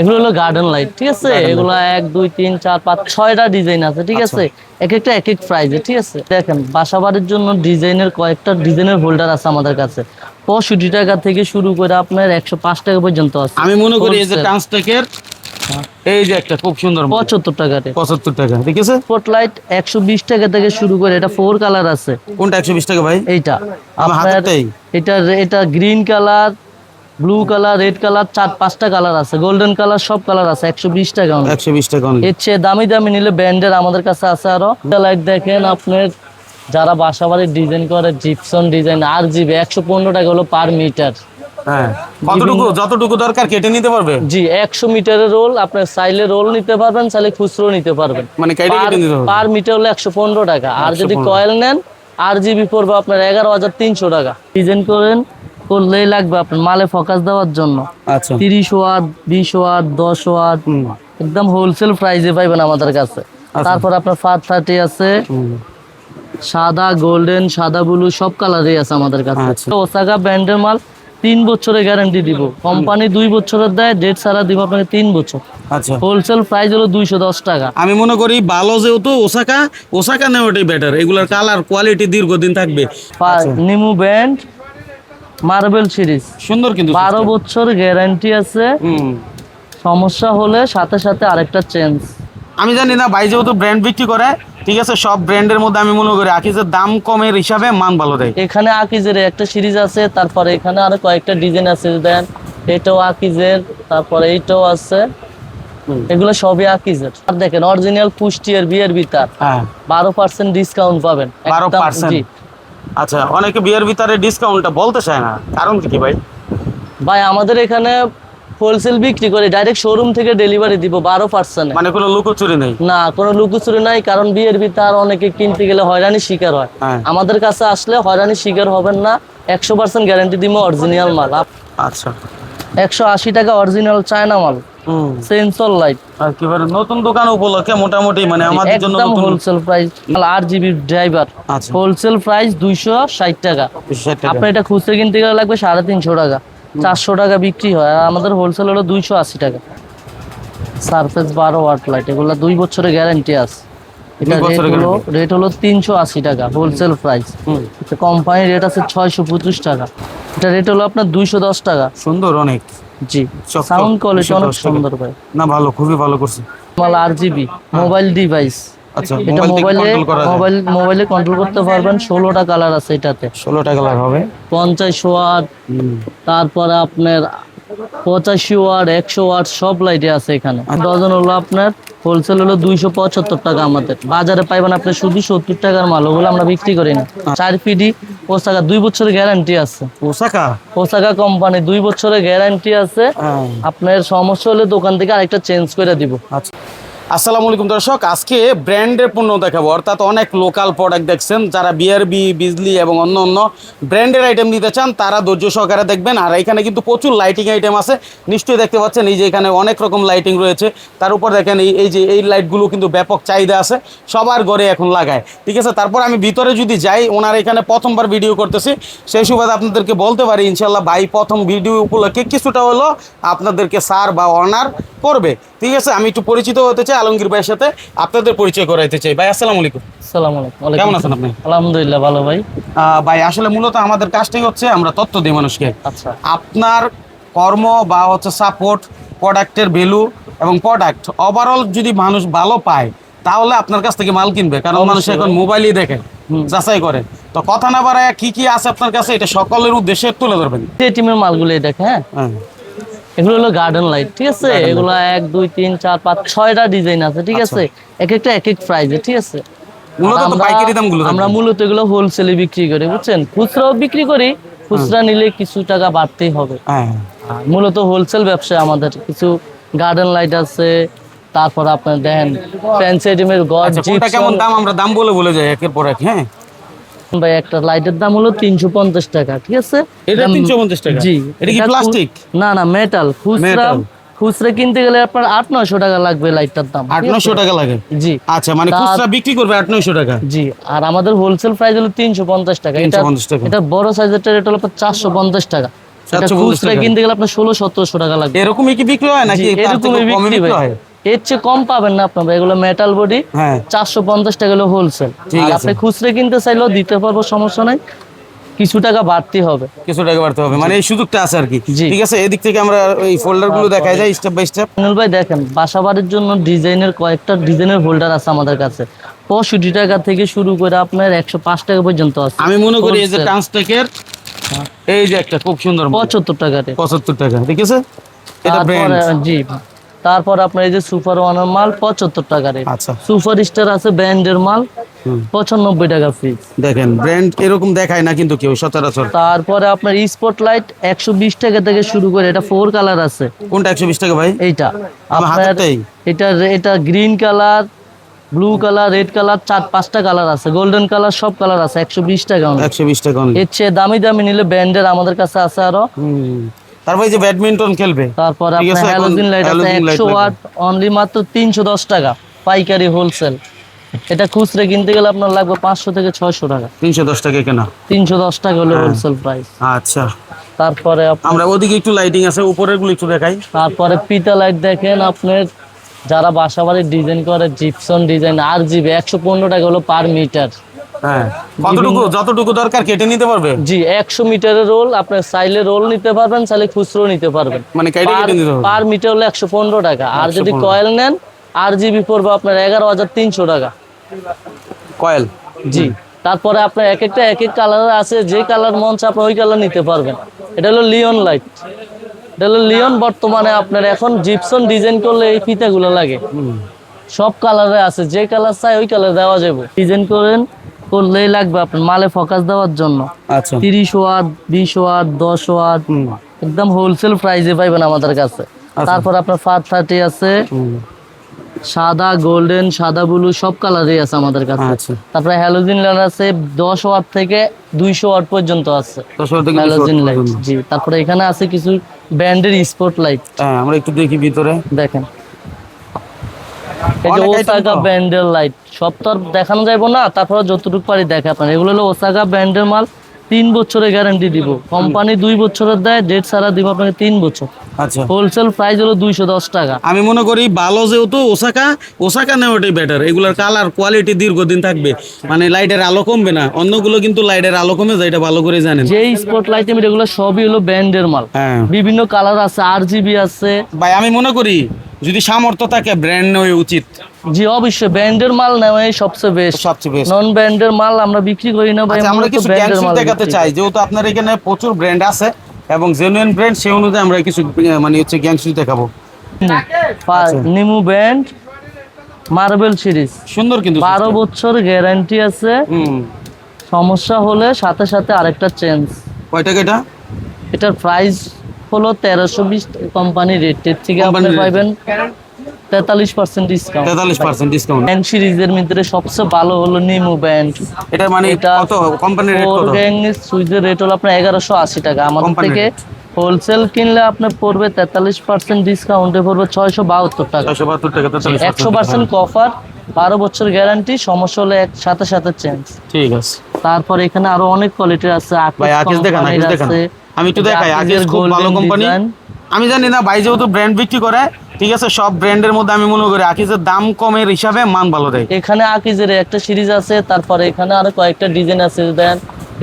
এগুলো হলো garden light ঠিক আছে? এগুলো এক দুই তিন চার পাঁচ ছয়টা ডিজাইন আছে ঠিক আছে? এক একটা এক এক প্রাইজে ঠিক আছে? দেখেন বাসা বাড়ির জন্য ডিজাইনের কয়েকটা ডিজাইনের হোল্ডার আছে আমাদের কাছে। পঁয়ষট্টি টাকা থেকে শুরু করে আপনার একশো পাঁচ টাকা পর্যন্ত আছে। আমি মনে করি এই যে। ট্রান্সটেকের এই যে একটা খুব সুন্দর পঁচাত্তর টাকাতে। পঁচাত্তর টাকা ঠিক আছে? স্পটলাইট একশো বিশ টাকা থেকে শুরু করে এটা ফোর কালার আছে। কোনটা একশো বিশ টাকা ভাই? এইটা। আপনার এটা এটা green colour blue colour red colour চার পাঁচটা কালার আছে। গোল্ডেন কালার সব কালার আছে একশো বিশ টাকা। একশো বিশ টাকা এর চেয়ে দামি দামি নিলে ব্র্যান্ডের আমাদের কাছে আছে আরও। লাইট দেখেন আপনার যারা বাসা বাড়ির ডিজাইন করে জিপসন ডিজাইন আর জিবি একশো পনেরো টাকা হলো পার মিটার হ্যাঁ কতটুকু যতটুকু দরকার কেটে নিতে পারবে? জি একশো মিটারের রোল আপনার চাইলে রোল নিতে পারবেন চাইলে খুচরো নিতে পারবেন। মানে পার মিটার হলো একশো পনেরো টাকা। আর যদি কয়েল নেন আর জিবি পড়বে আপনার এগারো হাজার তিনশো টাকা। ডিজাইন করেন করলেই লাগবে আপনার মালে ফোকাস দেওয়ার জন্য। আচ্ছা। তিরিশ ওয়াট বিশ ওয়াট দশ ওয়াট একদম হোলসেল প্রাইসে পাইবেন আমাদের কাছে। তারপর আপনার ফার থার্টি আছে। সাদা গোল্ডেন সাদা ব্লু সব কালারই আছে আমাদের কাছে। আচ্ছা। ওসাকা ব্র্যান্ডের মাল তিন বছরের গ্যারান্টি দিব। কোম্পানি দুই বছরের দেয় ডেট সারা দিব আপনাকে তিন বছর। আচ্ছা। হোলসেল প্রাইস হলো দুইশো দশ টাকা। আমি মনে করি ভালো যেহেতু ওসাকা ওসাকা নেওয়াটাই বেটার এগুলোর কালার কোয়ালিটি দীর্ঘদিন থাকবে। নিমু ব্যান্ড মার্বেল সিরিজ সুন্দর কিন্তু বারো বছর গ্যারান্টি আছে। সমস্যা হলে সাথে সাথে আরেকটা চেঞ্জ আমি জানি না ভাই যেহেতু ব্র্যান্ড বিক্রি করে ঠিক আছে সব ব্র্যান্ডের মধ্যে আমি মনে করি আকিজের দাম কমের হিসাবে মান ভালো দেয়। এখানে আকিজের একটা সিরিজ আছে তারপরে এখানে আরও কয়েকটা ডিজাইন আছে দেন এটাও আকিজের তারপরে এইটাও আছে। এগুলো সবই আকিজের। আর দেখেন অরিজিনাল পুষ্টিয়ার বিয়ের ভিতর হ্যাঁ। বারো পার্সেন্ট ডিসকাউন্ট পাবেন। 12% জি। আচ্ছা অনেকে বিয়ের ভিতরে ডিসকাউন্টটা বলতে চায় না। কারণ কি ভাই? ভাই আমাদের এখানে হোলসেল বিক্রি করে ডাইরেক্ট শোরুম থেকে ডেলিভারি দিব বারো পার্সেন্ট মানে কোনো লুকোচুরি নেই? না কোনো লুকোচুরি নাই কারণ বিয়ের ভিতর অনেকে কিনতে গেলে হয়রানি শিকার হয়। হ্যাঁ। আমাদের কাছে আসলে হয়রানি শিকার হবেন না একশো পার্সেন্ট গ্যারান্টি দিব অরিজিনাল মাল। আচ্ছা। একশো আশি টাকা অরিজিনাল চায়না মাল। সেন্সর লাইট আর নতুন দোকান উপলক্ষে মোটামুটি মানে আমাদের জন্য একদম হোলসেল প্রাইস আট জিবি ড্রাইভার হোলসেল প্রাইস দুইশো ষাট টাকা। 260 আপনার এটা খুচরা কিনতে গেলে লাগবে সাড়ে তিনশো টাকা। চারশো টাকা বিক্রি হয়। আর আমাদের হোলসেল হলো দুইশো আশি টাকা। সারফেস বারো ওয়াট লাইট এগুলো দুই বছরের গ্যারান্টি আছে। এটা রেট হলো রেট হলো তিনশো আশি টাকা হোলসেল প্রাইস কোম্পানির রেট আছে ছয়শো পঁচিশ টাকা। এটা রেট হলো আপনার দুইশো দশ টাকা। সুন্দর অনেক। জি। সাউন্ড কোয়ালিটি অনেক সুন্দর ভাই। না ভালো খুবই ভালো করছে। মাল আরজিবি মোবাইল ডিভাইস আচ্ছা এটা মোবাইলে মোবাইল মোবাইলে কন্ট্রোল করতে পারবেন ষোলোটা কালার আছে এটাতে। ষোলোটা কালার হবে। পঞ্চাশ ওয়াট তারপরে আপনার পঁচাশি ওয়াট একশো ওয়াট সব লাইটে আছে এখানে। আচ্ছা। ডজন হলো আপনার হোলসেল হলো দুইশো পঁচাত্তর টাকা আমাদের। বাজারে পাইবেন আপনি শুধু সত্তর টাকার মাল ওগুলো আমরা বিক্রি করি না। আচ্ছা। চার পিডি পোশাকা দুই বছরের গ্যারান্টি আছে। পোশাকা পোশাকা কোম্পানি দুই বছরের গ্যারান্টি আছে। হ্যাঁ। আপনার সমস্যা হলে দোকান থেকে আরেকটা চেঞ্জ করে দিব। আচ্ছা। আসসালামু আলাইকুম দর্শক, আজকে ব্র্যান্ডের পণ্য দেখাবো। অর্থাৎ অনেক লোকাল প্রোডাক্ট দেখছেন, যারা বিআরবি বিজলি এবং অন্য অন্য ব্র্যান্ডের আইটেম নিতে চান, তারা ধৈর্য সহকারে দেখবেন। আর এখানে কিন্তু প্রচুর লাইটিং আইটেম আছে। নিশ্চয়ই দেখতে পাচ্ছেন, এই যে এখানে অনেক রকম লাইটিং রয়েছে। তার উপর দেখেন, এই এই যে এই লাইটগুলো কিন্তু ব্যাপক চাহিদা আছে, সবার ঘরে এখন লাগায়। ঠিক আছে, তারপর আমি ভিতরে যদি যাই, ওনার এখানে প্রথমবার ভিডিও করতেছি। সেই সুবাদে আপনাদেরকে বলতে পারি ইনশাল্লাহ ভাই প্রথম ভিডিও উপলক্ষে কিছুটা হলো আপনাদেরকে সার বা অনার করবে। ঠিক আছে আমি একটু পরিচিত হতে চাই আলমগীর ভাইয়ের সাথে আপনাদের পরিচয় করাইতে চাই। ভাই আসসালামু আলাইকুম। সালাম আলাইকুম। কেমন আছেন আপনি? আলহামদুলিল্লাহ ভালো ভাই। ভাই আসলে মূলত আমাদের কাজটাই হচ্ছে আমরা তথ্য দিই মানুষকে। আচ্ছা। আপনার কর্ম বা হচ্ছে সাপোর্ট প্রোডাক্টের ভ্যালু এবং প্রোডাক্ট ওভারঅল যদি মানুষ ভালো পায় তাহলে আপনার কাছ থেকে মাল কিনবে। কারণ মানুষ এখন মোবাইলই দেখে যাচাই করে। তো কথা না বাড়ায় কি কি আছে আপনার কাছে এটা সকলের উদ্দেশ্যে তুলে ধরবেন। এই টিমের মালগুলো দেখে হ্যাঁ? হ্যাঁ। এগুলো হলো গার্ডেন লাইট ঠিক আছে? এগুলো এক দুই তিন চার পাঁচ ছয়টা ডিজাইন আছে ঠিক আছে? এক একটা এক এক প্রাইজে ঠিক আছে? মূলত আর তো আমরা- মূলত এগুলো হোলসেলে বিক্রি করি বুঝছেন? খুচরাও বিক্রি করি খুচরা নিলে কিছু টাকা বাড়তেই হবে। হ্যাঁ। মূলত হোলসেল ব্যবসা আমাদের কিছু গার্ডেন লাইট আছে তারপর আপনার দেখেন ফ্যান্সি আইটেমের গড আচ্ছা কেমন দাম? আমরা দাম বলে বলে যাই একের পর এক হ্যাঁ? ভাই একটা লাইটের দাম হলো তিনশো পঞ্চাশ টাকা ঠিক আছে? এটা দাম- 350 টাকা? জি। এটা কি plastic? না না মেটাল খুচরা খুচরা কিনতে গেলে আপনার আট নয়শো টাকা লাগবে লাইটটার দাম আট? নশো টাকা লাগে? জি। আচ্ছা মানে খুচরা বিক্রি করবে আট নয়শো টাকা? জি আর আমাদের হোলসেল প্রাইস হলো তিনশো পঞ্চাশ টাকা। এটা 350 টাকা। এটা বড় সাইজের রেট হলো চারশো পঞ্চাশ টাকা। এটা 750 খুচরা। কিনতে গেলে আপনার ষোলো সতেরোশো টাকা লাগবে। এরকমই কি বিক্রি হয় নাকি? এরকমই বিক্রি হয়? এর চেয়ে কম পাবেন না আপনার এগুলো মেটাল বডি হ্যাঁ। চারশো পঞ্চাশ টাকা হলো হোলসেল ঠিক আছে। আপনি খুচরা কিনতে চাইলেও দিতে পারব সমস্যা নাই। কিছু টাকা বাড়তি হবে। কিছু টাকা বাড়তে হবে। মানে এই সুযোগটা আছে আর কি। ঠিক আছে এদিক থেকে আমরা এই যায় স্টেপ বাই স্টেপ ভাই দেখেন বাসা বাড়ির জন্য ডিজাইনের কয়েকটা ডিজাইনের হোল্ডার আছে আমাদের কাছে। পঁয়ষট্টি টাকা থেকে শুরু করে আপনার একশো পাঁচ টাকা পর্যন্ত আছে। আমি মনে করি এই যে এই যে একটা খুব সুন্দর পঁচাত্তর টাকাতে পঁচাত্তর টাকা ঠিক আছে? এটা ব্র্যান্ড জি। তারপর আপনার এই যে সুপার ওয়ানের মাল পঁচাত্তর টাকা রেট আচ্ছা। সুপার স্টার আছে ব্র্যান্ডের মাল পঁচানব্বই টাকা ফিক্স দেখেন ব্র্যান্ড এরকম দেখায় না কিন্তু কেউ সচরাচর। তারপরে আপনার স্পট লাইট একশো বিশ টাকা থেকে শুরু করে এটা ফোর কালার আছে। কোনটা একশো বিশ টাকা ভাই? এইটা। আপনার এটা এটা green colour blue colour red colour চার পাঁচটা কালার আছে। গোল্ডেন কালার সব কালার আছে একশো বিশ টাকা একশো বিশ টাকা এর চেয়ে দামি দামি নিলে ব্র্যান্ডের আমাদের কাছে আছে আরও। তারপর যে ব্যাডমিন্টন খেলবে। তারপর আপনার হ্যালোজিন লাইট আছে halogen light একশো লাগবে। ওয়াট অনলি মাত্র তিনশো দশ টাকা পাইকারি হোলসেল এটা খুচরে কিনতে গেলে আপনার লাগবে পাঁচশো থেকে ছয়শো টাকা। তিনশো দশ টাকা কেনা। তিনশো দশ টাকা হলো হ্যাঁ। হোলসেল প্রাইস আচ্ছা। তারপরে আমরা ওদিকে একটু লাইটিং আছে উপরেরগুলো একটু দেখাই। তারপরে পিতা লাইট দেখেন আপনার যারা বাসা বাড়ির ডিজাইন করে জিপসন ডিজাইন আর জিবি একশো পনেরো টাকা হলো পার মিটার হ্যাঁ। কতটুকু যতটুকু দরকার কেটে নিতে পারবে? জি একশো মিটারের রোল আপনার চাইলে রোল নিতে পারবেন চাইলে খুচরো নিতে পারবেন। মানে কেটে কেটে নিতে হবে? পার মিটার হলো একশো পনেরো টাকা। আর যদি কয়েল নেন আর জিবি পড়বে আপনার এগারো হাজার তিনশো টাকা। কয়েল? জি তারপরে আপনার এক একটা এক এক কালার আছে যে কালার মন চায় আপনি ওই কালার নিতে পারবেন। এটা হলো লিওন লাইট। এটা হলো লিওন বর্তমানে আপনার এখন জিপসন ডিজাইন করলে এই ফিতাগুলো লাগে। সব কালারে আছে যে কালার চাই ওই কালার দেওয়া যাবে। ডিজাইন করেন করলেই লাগবে আপনার মালে ফোকাস দেওয়ার জন্য। আচ্ছা। তিরিশ ওয়াট বিশ ওয়াট দশ ওয়াট একদম হোলসেল প্রাইসে পাইবেন আমাদের কাছে। তারপর আপনার ফার থার্টি আছে। সাদা গোল্ডেন সাদা ব্লু সব কালারই আছে আমাদের কাছে। আচ্ছা। তারপরে হ্যালোজিন লাইট আছে দশ ওয়াট থেকে দুইশো ওয়াট পর্যন্ত আছে। হ্যালোজিন লাইট জি। তারপরে এখানে আছে কিছু ব্র্যান্ডের স্পট লাইট আমরা একটু দেখি ভিতরে। দেখেন। এই যে ব্র্যান্ডের লাইট সব তো আর দেখানো যাইব না তারপরে যতটুকু পারি দেখে আপনার এগুলো হলো ওসাকা ব্র্যান্ডের মাল তিন বছরের গ্যারান্টি দিব। কোম্পানি দুই বছরের দেয় ডেট ছাড়া দিব আপনাকে তিন বছর। আচ্ছা। হোলসেল প্রাইস হলো দুইশো দশ টাকা। আমি মনে করি ভালো যেহেতু ওসাকা ওসাকা নেওয়াটাই বেটার এগুলোর কালার কোয়ালিটি দীর্ঘদিন থাকবে। মানে লাইটের আলো কমবে না। অন্যগুলো কিন্তু লাইটের আলো কমে যায় এটা ভালো করে জানেন। যে স্পট লাইট এগুলো সবই হলো ব্র্যান্ডের মাল। হ্যাঁ। বিভিন্ন কালার আছে আর জিবি আছে। ভাই আমি মনে করি যদি সামর্থ্য থাকে ব্র্যান্ড নেওয়া উচিত। জি অবশ্যই ব্র্যান্ডের মাল নেওয়াই সবচেয়ে বেস্ট সবচেয়ে বেস্ট নন ব্র্যান্ডের মাল আমরা বিক্রি করি না ভাই আচ্ছা আমরা কিছু ব্র্যান্ডের মাল দেখাতে চাই যেহেতু আপনার এখানে প্রচুর ব্র্যান্ড আছে এবং জেনুইন ব্র্যান্ড সেই অনুযায়ী আমরা কিছু মানে হচ্ছে গ্যাংসুই দেখাবো। নিমু ব্র্যান্ড মার্বেল সিরিজ সুন্দর কিন্তু বারো বছর গ্যারান্টি আছে। সমস্যা হলে সাথে সাথে আরেকটা চেঞ্জ কয় টাকা এটা এটার প্রাইস হলো তেরোশো বিশ কোম্পানি রেটের থেকে আপনি। পাইবেন তেতাল্লিশ পার্সেন্ট ডিসকাউন্ট তেতাল্লিশ পার্সেন্ট ডিসকাউন্ট ব্যান্ড সিরিজের ভিতরে সবচেয়ে ভালো হলো নিমু ব্যান্ড এটা মানে এটা কোম্পানির রেট কত? গ্যাং সুইচের রেট হলো আপনার এগারোশো আশি টাকা। আমাদের থেকে হোলসেল কিনলে আপনার পড়বে তেতাল্লিশ পার্সেন্ট ডিসকাউন্টে পড়বে ছয়শো বাহাত্তর টাকা। ছয়শো বাহাত্তর টাকা একশো পার্সেন্ট কফার বারো বছর গ্যারান্টি সমস্যা হলে এক সাথে সাথে চেঞ্জ ঠিক আছে। তারপর এখানে আরও অনেক কোয়ালিটির আছে ভাই আকিস দেখান আকিস দেখান। আমি একটু দেখাই আকিস খুব ভালো কোম্পানি আমি জানি না ভাই যেহেতু ব্র্যান্ড বিক্রি করে ঠিক আছে সব ব্র্যান্ডের মধ্যে আমি মনে করি আকিজের দাম কমের হিসাবে মান ভালো দেয়। এখানে আকিজের একটা সিরিজ আছে তারপরে এখানে আরও কয়েকটা ডিজাইন আছে দেন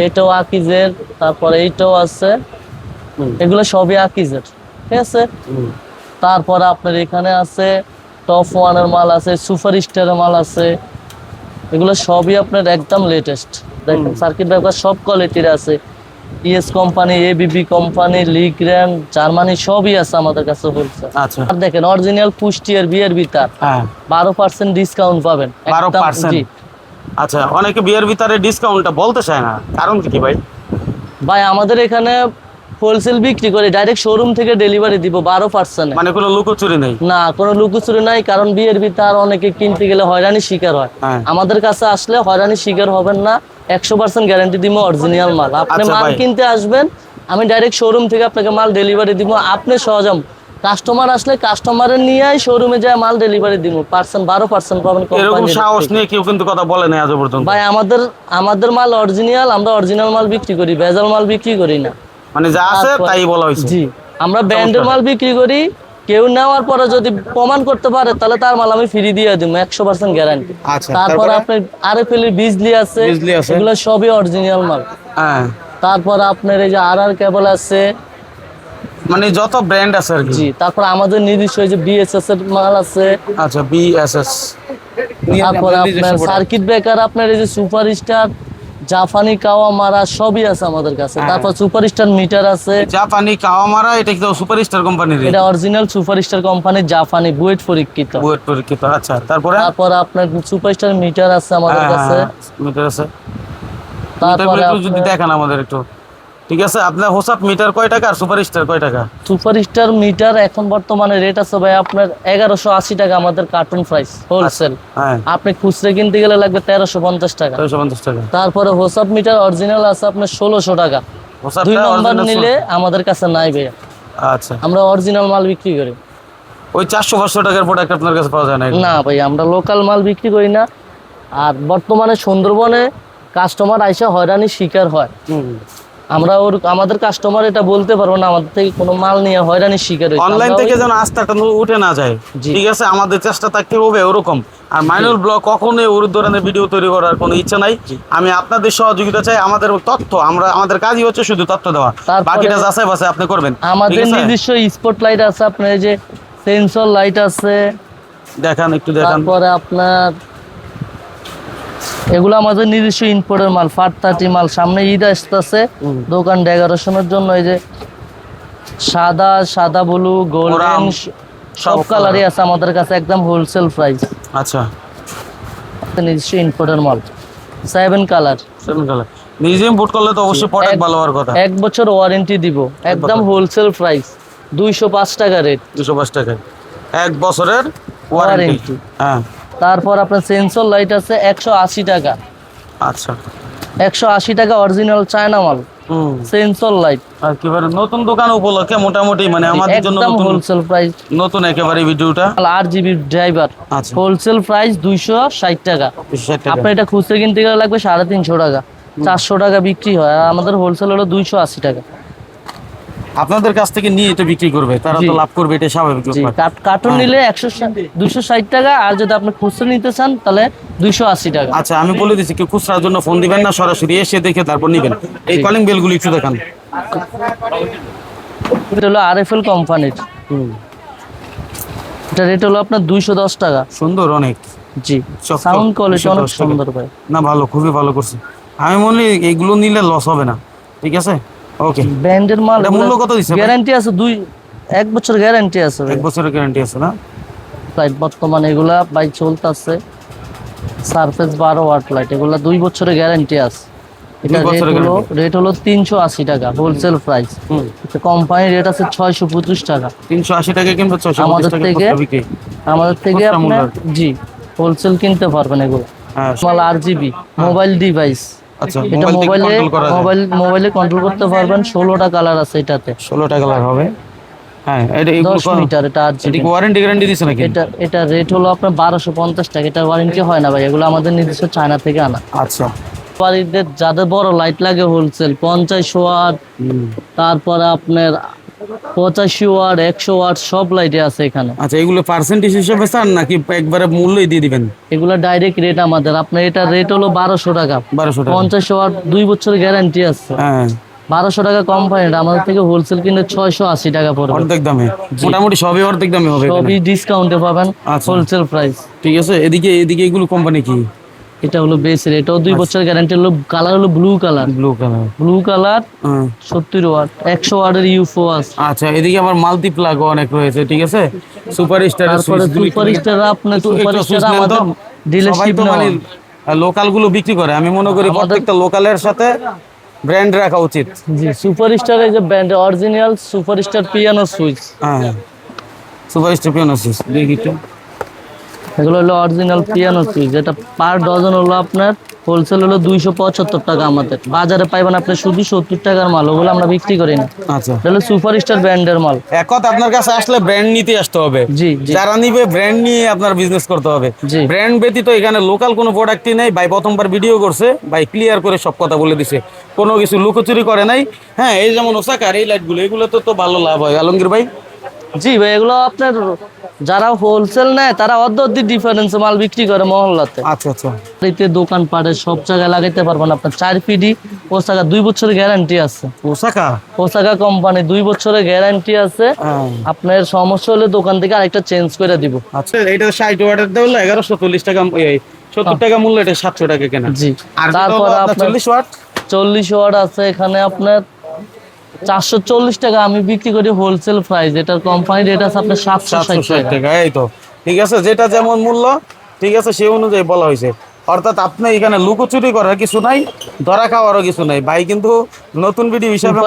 এটাও আকিজের তারপরে এইটাও আছে। এগুলো সবই আকিজের ঠিক আছে? তারপরে আপনার এখানে আছে টপ ওয়ানের মাল আছে সুপার স্টারের মাল আছে। এগুলো সবই আপনার একদম লেটেস্ট দেখেন সার্কিট ব্রেকার সব কোয়ালিটির আছে। ES company ABB company Legrand Germany সবই আছে আমাদের কাছে হোলসেল আচ্ছা। আর দেখেন অরিজিনাল পুষ্টিয়ার বিয়ের তার হ্যাঁ। বারো পার্সেন্ট ডিসকাউন্ট পাবেন। 12% আচ্ছা অনেকে বিয়ের ভিতরে ডিসকাউন্টটা বলতে চায় না। কারণ কি ভাই? ভাই আমাদের এখানে হোলসেল বিক্রি করে ডাইরেক্ট শোরুম থেকে ডেলিভারি দিব বারো পার্সেন্ট মানে কোনো লুকোচুরি নেই? না কোনো লুকোচুরি নাই কারণ বিয়ের ভিতর অনেকে কিনতে গেলে হয়রানি শিকার হয়। হ্যাঁ। আমাদের কাছে আসলে হয়রানি শিকার হবেন না একশো পার্সেন্ট গ্যারান্টি দিব অরিজিনাল মাল। আপনি আচ্ছা মাল কিনতে আসবেন আমি ডাইরেক্ট শোরুম থেকে আপনাকে মাল ডেলিভারি দিব আপনি সহজম। কাস্টমার আসলে কাস্টমারের নিয়েই শোরুমে যায় মাল ডেলিভারি দিব পার্সেন্ট বারো পার্সেন্ট পাবেন এরকম সাহস নিয়ে কেউ কিন্তু কথা বলে না আজ পর্যন্ত। ভাই আমাদের আমাদের মাল অরিজিনাল আমরা অরিজিনাল মাল বিক্রি করি ভেজাল মাল বিক্রি করি না। মানে যা আছে তাই বলা হয়েছে। জি আমরা ব্র্যান্ডের মাল বিক্রি করি কেউ নেওয়ার পরে যদি প্রমাণ করতে পারে তাহলে তার মাল আমি ফ্রি দিয়ে দিব একশো পার্সেন্ট গ্যারান্টি আচ্ছা তারপর তারপরে? আপনার আরএফএল এর বিজলি আছে বিজলি আছে। এগুলো সবই অরিজিনাল মাল। হ্যাঁ। তারপর আপনার এই যে আর আর কেবল আছে। মানে যত ব্র্যান্ড আছে আর কি। জি তারপর আমাদের এই যে বিএসএস এর মাল আছে। আচ্ছা বিএসএস তারপর আপনার সার্কিট ব্রেকার আপনার এই যে সুপার স্টার জাপানি কাওয়া মারা সবই আছে আমাদের কাছে। হ্যাঁ। তারপর সুপার স্টার মিটার আছে। জাপানি কাওয়া মারা এটা কি সুপারস্টার কোম্পানি এটা অরিজিনাল সুপার স্টার কোম্পানির জাপানি বুয়েট পরীক্ষিত। বুয়েট পরীক্ষিত আচ্ছা তারপরে? তারপর আপনার সুপার স্টার মিটার আছে আমাদের হ্যাঁ, কাছে। হ্যাঁ, মিটার আছে। তারপরে যদি দেখান আমাদের একটু। ঠিক আছে আপনার হোসাপ মিটার কয় টাকা আর সুপারস্টার কয় টাকা? সুপার স্টার মিটার এখন বর্তমানে রেট আছে ভাই আপনার এগারোশো আশি টাকা আমাদের কার্টুন প্রাইস হোলসেল আপনি খুচরা কিনতে গেলে লাগবে তেরোশো পঞ্চাশ টাকা। ছয়শো পঞ্চাশ টাকা। তারপরে হোসাপ মিটার অরিজিনাল আছে আপনার ষোলোশো টাকা। দুই নম্বর নিলে আমাদের কাছে নাই ভাইয়া। আচ্ছা। আমরা অরিজিনাল মাল বিক্রি করি। ওই চারশো পাঁচশো টাকার প্রোডাক্ট আপনার কাছে পাওয়া যায় না না ভাই আমরা লোকাল মাল বিক্রি করি না। আর বর্তমানে সুন্দরবনে কাস্টমার আইসা হয়রানির শিকার হয়। হুম। আমরা ওর আমাদের কাস্টমার এটা বলতে পারব না আমাদের থেকে কোনো মাল নিয়ে হয়রানির শিকার হয়েছে। অনলাইন থেকে যেন আস্থাটা উঠে না যায়। ঠিক আছে আমাদের চেষ্টা থাকতে হবে ওরকম। আর মাইনুল ব্লগ কখনোই ওর ধরনের ভিডিও তৈরি করার কোনো ইচ্ছা নাই। আমি আপনাদের সহযোগিতা চাই আমাদের তথ্য আমরা আমাদের কাজই হচ্ছে শুধু তথ্য দেওয়া। বাকিটা যাচাই বাছাই আপনি করবেন। আমাদের? নিজস্ব স্পট লাইট আছে আপনার এই যে সেন্সর লাইট আছে। দেখান একটু দেখান। তারপরে আপনার এগুলো আমাদের নিজস্ব ইনপোর্টের মাল ফাট থার্টি মাল সামনে ঈদ আসতেছে। দোকান ডেকোরেশনের জন্য এই যে সাদা সাদা ব্লু গোল্ডেন সব কালারই আছে আমাদের কাছে একদম হোলসেল প্রাইস আচ্ছা। নিজস্ব ইনপোর্টের মাল। সেভেন কালার সেভেন কালার নিজে ইম্পোর্ট করলে তো অবশ্যই প্রোডাক্ট এক- ভালো হওয়ার কথা। এক বছর ওয়ারেন্টি দিব। একদম হোলসেল প্রাইস দুইশো পাঁচ টাকা রেট দুশো পাঁচ টাকায়। এক বছরের ওয়ারেন্টি হ্যাঁ। তারপর আপনার সেন্সর লাইট আছে একশো আশি টাকা। আচ্ছা। একশো আশি টাকা অরিজিনাল চায়না মাল। সেন্সর লাইট আর একেবারে নতুন দোকান উপলক্ষে মোটামুটি মানে আমাদের জন্য নতুন হোলসেল প্রাইস নতুন একেবারে ভিডিওটা। আট জিবি ড্রাইভার আচ্ছা। হোলসেল প্রাইস দুইশো ষাট টাকা। আপনার এটা খুচরা কিনতে গেলে লাগবে সাড়ে তিনশো টাকা। চারশো টাকা বিক্রি হয়। আর আমাদের হোলসেল হলো দুইশো আশি টাকা। আপনাদের কাছ থেকে নিয়ে এটা বিক্রি করবে তারা তো লাভ করবে এটা স্বাভাবিক জি ব্যাপার। হ্যাঁ। নিলে একশো দুশো ষাট টাকা আর যদি আপনি খুচরা নিতে চান তাহলে দুইশো আশি টাকা। আচ্ছা আমি বলে দিচ্ছি কেউ খুচরার জন্য ফোন দিবেন না সরাসরি এসে দেখে তারপর নিবেন। এই কলিং বেলগুলো একটু দেখান। এটা হলো আর এফ এল কোম্পানির এটা রেট হলো আপনার দুইশো দশ টাকা। সুন্দর অনেক। জি সাউন্ড কোয়ালিটি অনেক সুন্দর ভাই। না ভালো খুবই ভালো করছে। আমি মনে এইগুলো নিলে লস হবে না। ঠিক আছে? ওকে ব্র্যান্ডের মাল মূল্য কত দিছে গ্যারান্টি আছে দুই এক বছর গ্যারান্টি আছে এক বছরের গ্যারান্টি আছে না? লাইট বর্তমানে এগুলা বাইক চলতেছে। সারফেস বারো ওয়াট লাইট এগুলা দুই বছরের গ্যারান্টি আছে। এটা রেট হলো রেট হলো তিনশো আশি টাকা হোলসেল প্রাইস কোম্পানি রেট আছে ছয়শো পঁচিশ টাকা। তিনশো আশি টাকা কিনবে আমাদের থেকে- আমাদের থেকে আপনার জি হোলসেল কিনতে পারবেন এগুলো। মাল আর জিবি মোবাইল ডিভাইস আচ্ছা এটা মোবাইলে কন্ট্রোল মোবাইল মোবাইলে কন্ট্রোল করতে পারবেন ষোলোটা কালার আছে এটাতে। 16টা কালার হবে। হ্যাঁ এটা এগুলো দশ মিটার এটা আর এটা ওয়ারেন্টি গ্যারান্টি দিছে নাকি? এটা এটা রেট হলো আপনার বারোশো পঞ্চাশ টাকা। এটা ওয়ারেন্টি হয় না ভাই এগুলো আমাদের নিজস্ব চায়না থেকে আনা। আচ্ছা। যাদের বড় লাইট লাগে হোলসেল পঞ্চাশ ওয়াট তারপরে আপনার পঁচাশি ওয়াট একশো ওয়াট সব লাইটে আছে এখানে। আচ্ছা এগুলো পার্সেন্টেজ হিসেবে চান নাকি একবারে মূল্যই দিয়ে দিবেন? এগুলো ডাইরেক্ট রেট আমাদের। আপনার এটা রেট হলো বারোশো টাকা। বারোশো টাকা। পঞ্চাশ ওয়াট দুই বছরের গ্যারান্টি আছে। হ্যাঁ। বারোশো টাকা কোম্পানিটা আমাদের থেকে হোলসেল কিনলে ছয়শো আশি টাকা পড়বে। অর্ধেক দামে। মোটামুটি সবই অর্ধেক দামে হবে। সবই ডিসকাউন্টে পাবেন আচ্ছা। হোলসেল প্রাইস ঠিক আছে এদিকে এদিকে এগুলো কোম্পানি কি? এটা হলো বেস এটাও দুই বছর গ্যারান্টি হলো কালার হলো blue colour blue colour blue colour সত্তর ওয়াট একশো ওয়াটের ইউফো আছে। আচ্ছা এদিকে আবার মাল্টি প্লাগ অনেক রয়েছে ঠিক আছে? সুপার স্টার সুপার স্টার আপনার সুপার স্টার আমাদের ডিলারশিপ মানে লোকালগুলো বিক্রি করে। আমি মনে করি প্রত্যেকটা লোকালের সাথে ব্র্যান্ড রাখা উচিত। জি সুপার স্টার এই যে brand original super star piano switch হ্যাঁ সুপার স্টার পিওনোসিস দেখি একটু। এগুলো হলো অরিজিনাল পিয়ানো সুইচ এটা পার ডজন হলো আপনার হোলসেল হলো দুইশো পঁচাত্তর টাকা আমাদের। বাজারে পাইবেন আপনি শুধু সত্তর টাকার মাল ওগুলো আমরা বিক্রি করি না। আচ্ছা। হলো সুপার স্টার ব্র্যান্ডের মাল। এক কথা আপনার কাছে আসলে ব্র্যান্ড নিতে আসতে হবে। জি জি। যারা নিবে ব্র্যান্ড নিয়ে আপনার বিজনেস করতে হবে। জি। ব্র্যান্ড ব্যতীত এখানে লোকাল কোনো প্রোডাক্টই নেই। ভাই প্রথমবার ভিডিও করছে ভাই ক্লিয়ার করে সব কথা বলে দিছে। কোনো কিছু লুকোচুরি করে নাই। হ্যাঁ এই যেমন ওসাকার এই লাইটগুলো এগুলো তো তো ভালো লাভ হয়। আলমগীর ভাই? জি ভাই এগুলো আপনার যারা হোলসেল নেয় তারা অর্ধ অর্ধি ডিফারেন্সে মাল বিক্রি করে মহল্লাতে। আচ্ছা আচ্ছা। বাড়িতে দোকান পাটে সব জায়গায় লাগাইতে পারবেন আপনার চার পিডি ওসাকা দুই বছরের গ্যারান্টি আছে। ওসাকা ওসাকা কোম্পানি দুই বছরের গ্যারান্টি আছে। হ্যাঁ। আপনার সমস্যা হলে দোকান থেকে আরেকটা চেঞ্জ করে দিব। আচ্ছা এটা ষাট ওয়াটের দেওয়া এগারোশো চল্লিশ টাকা সত্তর টাকা মূল্য এটা সাতশো টাকা কেনা। জি। তারপর আপনার চল্লিশ ওয়াট চল্লিশ ওয়াট আছে এখানে আপনার। চারশো চল্লিশ টাকা আমি বিক্রি করি হোলসেল প্রাইস এটার কোম্পানি রেট আছে আপনার সাতশো ষাট টাকা। টাকা এই তো। ঠিক আছে যেটা যেমন মূল্য ঠিক আছে সেই অনুযায়ী বলা হয়েছে। অর্থাৎ আপনি এখানে লুকোচুরি করার কিছু নাই ধরা খাওয়ারও কিছু নাই। ভাই কিন্তু নতুন ভিডিও হিসাবে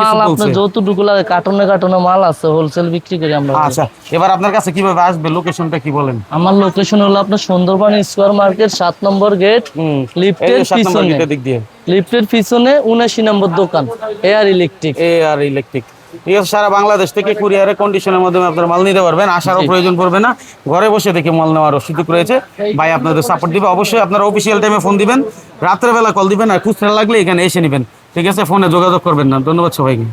মাল আপনার যতটুকু লাগে কার্টনে কার্টনে মাল আছে হোলসেল বিক্রি করি আমরা। আচ্ছা এবার আপনার কাছে কীভাবে আসবে? লোকেশনটা কি বলেন? আমার লোকেশন হলো আপনার সুন্দরবন স্কোয়ার মার্কেট সাত নম্বর গেট লিফটের পিছনে। লিফটের পিছনে উনাশি নম্বর দোকান air electric A R electric ঠিক আছে সারা বাংলাদেশ থেকে কুরিয়ারে কন্ডিশনের মাধ্যমে আপনার মাল নিতে পারবেন আসারও প্রয়োজন পড়বে না। ঘরে বসে থেকে মাল নেওয়ারও সুযোগ রয়েছে। ভাই আপনাদের সাপোর্ট দিবে। অবশ্যই আপনারা অফিসিয়াল টাইমে ফোন দিবেন রাত্রেবেলা কল দিবেন আর খুচরা লাগলে এখানে এসে নেবেন। ঠিক আছে ফোনে যোগাযোগ করবেন না। ধন্যবাদ সবাইকে।